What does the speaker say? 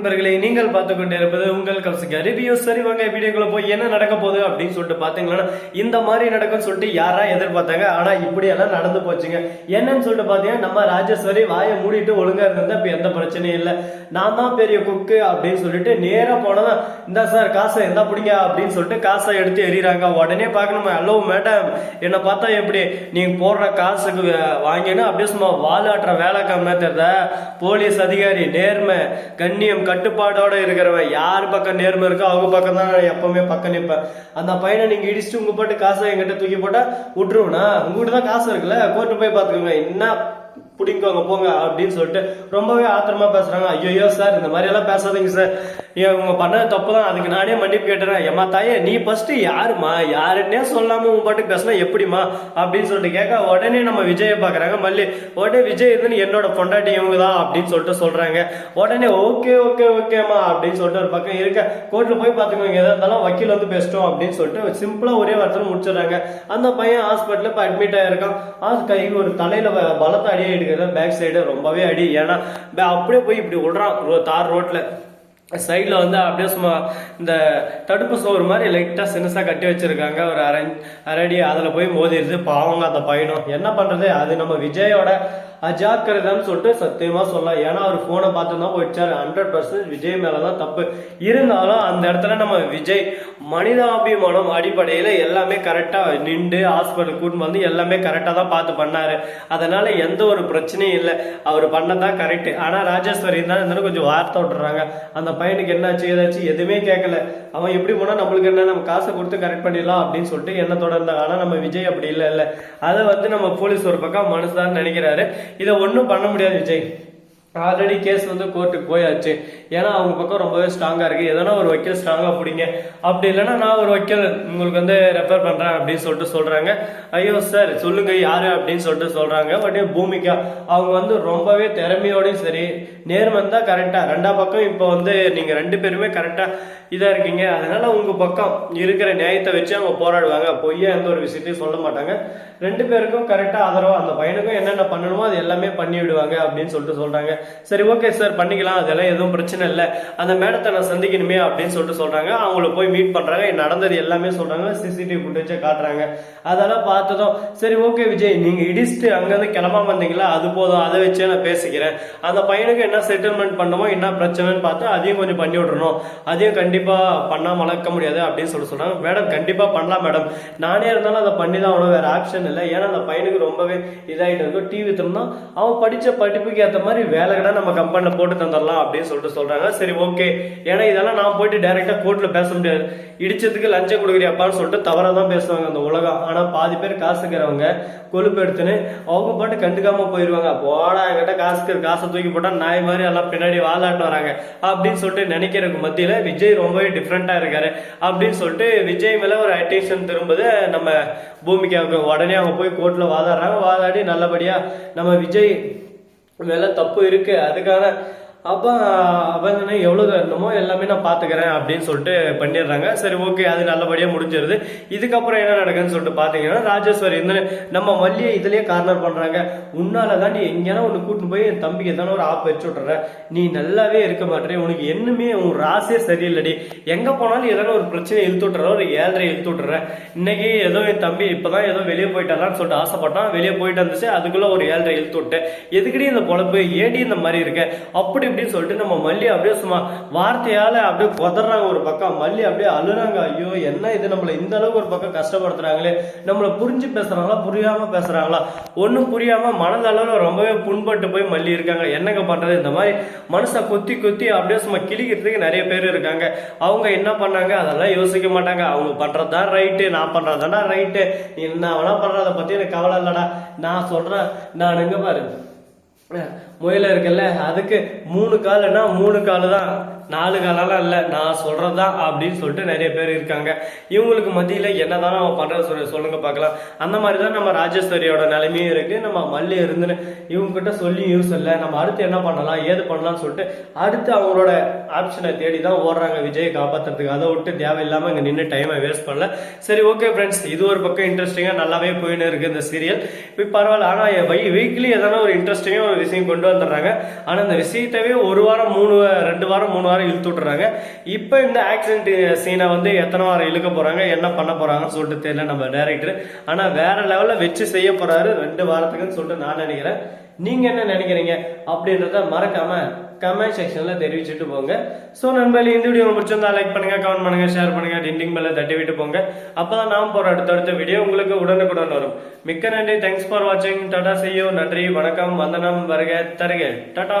நண்பர்களே நீங்கள் பார்த்து கொண்டிருப்பது உங்கள் கலசுக்கு ரிவ்யூ சரி வாங்க வீடியோக்குள்ள போய் என்ன நடக்க போகுது அப்படின்னு சொல்லிட்டு பாத்தீங்கன்னா இந்த மாதிரி நடக்கும்னு சொல்லிட்டு யாரா எதிர்பார்த்தாங்க. ஆனா இப்படி எல்லாம் நடந்து போச்சுங்க. என்னன்னு சொல்லிட்டு பாத்தீங்கன்னா நம்ம ராஜேஸ்வரி வாயை மூடிட்டு ஒழுங்கா இருந்தா இப்ப எந்த பிரச்சனையும் இல்லை. நான் தான் பெரிய குக்கு அப்படின்னு சொல்லிட்டு நேரா போனதா இந்த சார் காசை எந்த பிடிங்க அப்படின்னு சொல்லிட்டு காசை எடுத்து எறிகிறாங்க உடனே பார்க்கணுமா ஹலோ மேடம் என்னை பார்த்தா எப்படி? நீங்க போடுற காசுக்கு வாங்கினா அப்படியே சும்மா வாலாட்டுற வேலை கம்மியா தெரியல போலீஸ் அதிகாரி நேர்மை கண்ணியம் கட்டுப்பாடோட இருக்கிறவன். யார் பக்கம் நேர்மை இருக்கோ அவங்க பக்கம் தான் நான் எப்பவுமே பக்கம் நிற்பேன். அந்த பையனை நீங்க இடிச்சுட்டு உங்க பாட்டு காசை எங்கிட்ட தூக்கி போட்டா விட்டுருவோண்ணா உங்ககிட்ட தான் காசு இருக்குல்ல? கோர்ட்டு போய் பாத்துக்கோங்க என்ன பிடிங்கோங்க போங்க அப்படின்னு சொல்லிட்டு ரொம்பவே ஆத்திரமா பேசுறாங்க. ஐயோ சார் இந்த மாதிரி எல்லாம் பேசாதீங்க சார். இவங்க உங்க பண்ணது தப்பு தான். அதுக்கு நானே மன்னிப்பு கேட்டுறேன். ஏமா தாயே நீ ஃபர்ஸ்ட் யாருமா யாருன்னே சொல்லாம உன் பாட்டுக்கு பேசினா எப்படிமா அப்படின்னு சொல்லிட்டு கேட்க உடனே நம்ம விஜயை பாக்குறாங்க மல்லி உடனே விஜய் இதுன்னு என்னோட பொண்டாட்டி இவங்க தான் அப்படின்னு சொல்லிட்டு சொல்றாங்க. உடனே ஓகே ஓகே ஓகேம்மா அப்படின்னு சொல்லிட்டு ஒரு பக்கம் இருக்க கோர்ட்ல போய் பாத்துக்கோங்க எதா இருந்தாலும் வக்கீல் வந்து பேசிட்டோம் அப்படின்னு சொல்லிட்டு சிம்பிளா ஒரே வார்த்தை முடிச்சிடுறாங்க. அந்த பையன் ஹாஸ்பிட்டல் இப்ப அட்மிட் ஆயிருக்கான். ஆஸ் ஒரு தலையில வ- பலத்த பேக் சைடு ரொம்பவே அடி. ஏன்னா அப்படியே போய் இப்படி விடுறான் தார் ரோட்டில் சைடில் வந்து அப்படியே சும்மா இந்த தடுப்பு சோறு மாதிரி லைட்டாக சின்னசாக கட்டி வச்சுருக்காங்க. ஒரு அரை அரடி அதில் போய் மோதிடுது. பாவங்க அந்த பையனும். என்ன பண்ணுறது அது நம்ம விஜயோட அஜாக்கிரதைன்னு சொல்லிட்டு சத்தியமாக சொல்லலாம். ஏன்னா அவர் ஃபோனை பார்த்து தான் போயிடுச்சாரு ஹண்ட்ரட் பர்சன்ட் விஜய் மேலே தான் தப்பு. இருந்தாலும் அந்த இடத்துல நம்ம விஜய் மனிதாபிமானம் அடிப்படையில் எல்லாமே கரெக்டாக நின்று ஹாஸ்பிட்டல் கூட்டின்னு வந்து எல்லாமே கரெக்டாக தான் பார்த்து பண்ணார். அதனால் எந்த ஒரு பிரச்சனையும் இல்லை. அவர் பண்ணதான் கரெக்டு ஆனால் ராஜேஸ்வரி தான் இருந்தாலும் கொஞ்சம் வார்த்தை விட்டுறாங்க. அந்த பையனுக்கு என்னாச்சு ஏதாச்சும் எதுவுமே கேட்கல அவன் எப்படி போனால் நம்மளுக்கு என்ன நம்ம காசை கொடுத்து கரெக்ட் பண்ணிடலாம் அப்படின்னு சொல்லிட்டு எண்ணத்தோட இருந்தாங்க ஆனால் நம்ம விஜய் அப்படி இல்லை இல்லை அதை வந்து நம்ம போலீஸ் ஒரு பக்கம் மனசுதான் நினைக்கிறாரு. இதை ஒன்றும் பண்ண முடியாது விஜய். ஆல்ரெடி கேஸ் வந்து கோர்ட்டுக்கு போயாச்சு. ஏன்னா அவங்க பக்கம் ரொம்பவே ஸ்ட்ராங்காக இருக்குது எதனா ஒரு வக்கீல் ஸ்ட்ராங்காக பிடிங்க. அப்படி இல்லைன்னா நான் ஒரு வக்கீல் உங்களுக்கு வந்து ரெஃபர் பண்ணுறேன் அப்படின்னு சொல்லிட்டு சொல்கிறாங்க ஐயோ சார் சொல்லுங்க யார் அப்படின்னு சொல்லிட்டு சொல்கிறாங்க பட் பூமிக்கா அவங்க வந்து ரொம்பவே திறமையோடையும் சரி நேர்மை தான் கரெக்டா ரெண்டா பக்கம் இப்போ வந்து நீங்கள் ரெண்டு பேருமே கரெக்டாக இதாக இருக்கீங்க. அதனால உங்கள் பக்கம் இருக்கிற நியாயத்தை வச்சு அவங்க போராடுவாங்க. பொய்யா எந்த ஒரு விஷயத்தையும் சொல்ல மாட்டாங்க. ரெண்டு பேருக்கும் கரெக்டாக ஆதரவாக அந்த பையனுக்கும் என்னென்ன பண்ணணுமோ அது எல்லாமே பண்ணி விடுவாங்க அப்படின்னு சொல்லிட்டு சொல்கிறாங்க சரி ஓகே சார் பண்ணிக்கலாம். அதெல்லாம் எதுவும் பிரச்சனை இல்லை. அந்த மேடத்தை நான் சந்திக்கணுமே அப்படின்னு சொல்லிட்டு சொல்றாங்க. அவங்கள போய் மீட் பண்றாங்க. நடந்தது எல்லாமே சொல்றாங்க. சிசிடிவி ஃபுட்டேஜை காட்டுறாங்க. அதெல்லாம் பார்த்ததும் சரி ஓகே விஜய் நீங்க இடிச்சுட்டு அங்கேருந்து கிளம்பாம வந்தீங்களா? அது போதும். அதை வச்சே நான் பேசிக்கிறேன். அந்த பையனுக்கு என்ன செட்டில்மெண்ட் பண்ணணுமோ என்ன பிரச்சனைன்னு பார்த்து அதையும் கொஞ்சம் பண்ணி விட்றணும் அதையும் கண்டிப்பா பண்ணாம வளர்க்க முடியாது அப்படின்னு சொல்லி சொல்றாங்க. மேடம் கண்டிப்பா பண்ணலாம் மேடம் நானே இருந்தாலும் அதை பண்ணி தான் அவனும் வேற ஆப்ஷன் இல்லை. ஏன்னா அந்த பையனுக்கு ரொம்பவே இதாகிட்டு இருக்கும் டிவி திருந்தான் அவன் படிச்ச படிப்புக்கு ஏற்ற மாதிரி வேலை கூட நம்ம கம்பெனியில் போட்டு தந்துடலாம் அப்படின்னு சொல்லிட்டு சொல்றாங்க. சரி ஓகே ஏன்னா இதெல்லாம் நான் போயிட்டு டைரெக்டாக கோர்ட்டில் பேச முடியாது. இடிச்சதுக்கு லஞ்சம் கொடுக்குறியாப்பான்னு சொல்லிட்டு தவறாக தான் பேசுவாங்க அந்த உலகம். ஆனால் பாதி பேர் காசுக்கிறவங்க கொழுப்பு எடுத்துன்னு அவங்க பாட்டு கண்டுக்காமல் போயிடுவாங்க போடா என்கிட்ட காசுக்கு காசை தூக்கி போட்டால் நாய் மாதிரி எல்லாம் பின்னாடி வாழாட்டு வராங்க. அப்படின்னு சொல்லிட்டு நினைக்கிறதுக்கு மத்தியில் விஜய் ரொம்பவே டிஃப்ரெண்ட்டாக இருக்காரு. அப்படின்னு சொல்லிட்டு விஜய் மேலே ஒரு அட்டென்ஷன் திரும்புது. நம்ம பூமிக்காவுக்கு உடனே அவங்க போய் கோர்ட்டில் வாதாடுறாங்க. வாதாடி நல்லபடியாக நம்ம விஜய் மேலே தப்பு இருக்குது அதுக்கான அப்போ அவங்க எவ்வளோ தரணுமோ எல்லாமே நான் பார்த்துக்கிறேன் அப்படின்னு சொல்லிட்டு பண்ணிடுறாங்க. சரி ஓகே அது நல்லபடியாக முடிஞ்சிருது. இதுக்கப்புறம் என்ன நடக்குதுன்னு சொல்லிட்டு பார்த்தீங்கன்னா ராஜேஸ்வரி இந்த நம்ம மல்லியை இதுலேயே கார்னர் பண்ணுறாங்க உன்னால தான் நீ எங்கேனா ஒன்று கூட்டின்னு போய் என் தம்பிக்கு தானே ஒரு ஆப் வச்சு விட்ற நீ நல்லாவே இருக்க மாட்டே உனக்கு என்னமே உன் ராசே சரியில்லடி. எங்கே போனாலும் ஏதாவது ஒரு பிரச்சனை இழுத்து விட்டுற ஒரு ஏழரை இழுத்து விட்டுற. இன்னைக்கு ஏதோ என் தம்பி இப்போ தான் ஏதோ வெளியே போயிட்டாரான்னு சொல்லிட்டு ஆசைப்பட்டான். வெளியே போயிட்டு வந்துச்சு அதுக்குள்ள ஒரு ஏழரை இழுத்து விட்டேன் எதுக்கடி இந்த பொழப்பு? ஏடி இந்த மாதிரி இருக்க? அப்படி இப்படின்னு சொல்லிட்டு நம்ம மல்லி அப்படியே சும்மா வார்த்தையால அப்படியே கொதறாங்க ஒரு பக்கம். மல்லி அப்படியே அழுறாங்க. ஐயோ என்ன இது? நம்மள இந்த அளவுக்கு ஒரு பக்கம் கஷ்டப்படுத்துறாங்களே. நம்மள புரிஞ்சு பேசுறாங்களா? புரியாம பேசுறாங்களா? ஒன்றும் புரியாம மனதளவில் ரொம்பவே புண்பட்டு போய் மல்லி இருக்காங்க. என்னங்க பண்றது? இந்த மாதிரி மனசை கொத்தி கொத்தி அப்படியே சும்மா கிழிக்கிறதுக்கு நிறைய பேர் இருக்காங்க. அவங்க என்ன பண்ணாங்க? அதெல்லாம் யோசிக்க மாட்டாங்க. அவங்க பண்றதுதான் ரைட்டு நான் பண்றது தானே ரைட்டு நீ என்ன வேணா பண்றதை பத்தி எனக்கு கவலை இல்லடா. நான் சொல்றேன். நான் எங்க பாரு. முயல இருக்குல்ல அதுக்கு மூணு காலுன்னா மூணு காலு தான் நாலு காலெல்லாம் இல்லை நான் சொல்றதுதான் அப்படின்னு சொல்லிட்டு நிறைய பேர் இருக்காங்க. இவங்களுக்கு மத்தியில் என்னதான் அவன் பண்ணுறது சொல்ல சொல்லுங்க பார்க்கலாம். அந்த மாதிரி தான் நம்ம ராஜேஸ்வரியோட நிலைமையும் இருக்கு. நம்ம மல்லி இருந்துன்னு இவங்க கிட்ட சொல்லி யூஸ் இல்லை நம்ம அடுத்து என்ன பண்ணலாம் ஏது பண்ணலாம்னு சொல்லிட்டு அடுத்து அவங்களோட ஆப்ஷனை தேடி தான் ஓடுறாங்க. விஜய் காப்பாத்துறதுக்கு. அதை விட்டு தேவையில்லாமல் இங்கே நின்று டைமை வேஸ்ட் பண்ணல. சரி ஓகே ஃப்ரெண்ட்ஸ் இது ஒரு பக்கம் இன்ட்ரெஸ்டிங்காக நல்லாவே போயின்னு இருக்கு இந்த சீரியல் இப்போ பரவாயில்ல. ஆனால் வீக்லி எதனா ஒரு இன்ட்ரெஸ்டிங்காக ஒரு விஷயம் கொண்டு வந்துடுறாங்க ஆனா இந்த விஷயத்தவே ஒரு வாரம் மூணு ரெண்டு வாரம் மூணு வாரம் இழுத்து விட்டுறாங்க. இப்போ இந்த ஆக்சிடென்ட் சீனை வந்து எத்தனை வாரம் இழுக்க போறாங்க என்ன பண்ண போறாங்கன்னு சொல்லிட்டு தெரியல நம்ம டேரக்டர் ஆனா வேற லெவலில் வச்சு செய்ய போறாரு ரெண்டு வாரத்துக்குன்னு சொல்லிட்டு நான் நினைக்கிறேன். நீங்க என்ன நினைக்கிறீங்க அப்படின்றத மறக்காம கமெண்ட் செக்ஷன்ல தெரிவிச்சுட்டு போங்க. ஸோ நண்பர்களே இந்த வீடியோ பிடிச்சிருந்தா லைக் பண்ணுங்க கமெண்ட் பண்ணுங்க ஷேர் பண்ணுங்க டிண்டிங் மேல தட்டி விட்டு போங்க. அப்பதான் நாம் போற அடுத்தடுத்த வீடியோ உங்களுக்கு உடனுக்குடன் வரும். மிக்க நன்றி. தேங்க்ஸ் ஃபார் வாட்சிங் டாடா செய்யோ நன்றி. வணக்கம். வந்தனம். வருக. தருக. டாடா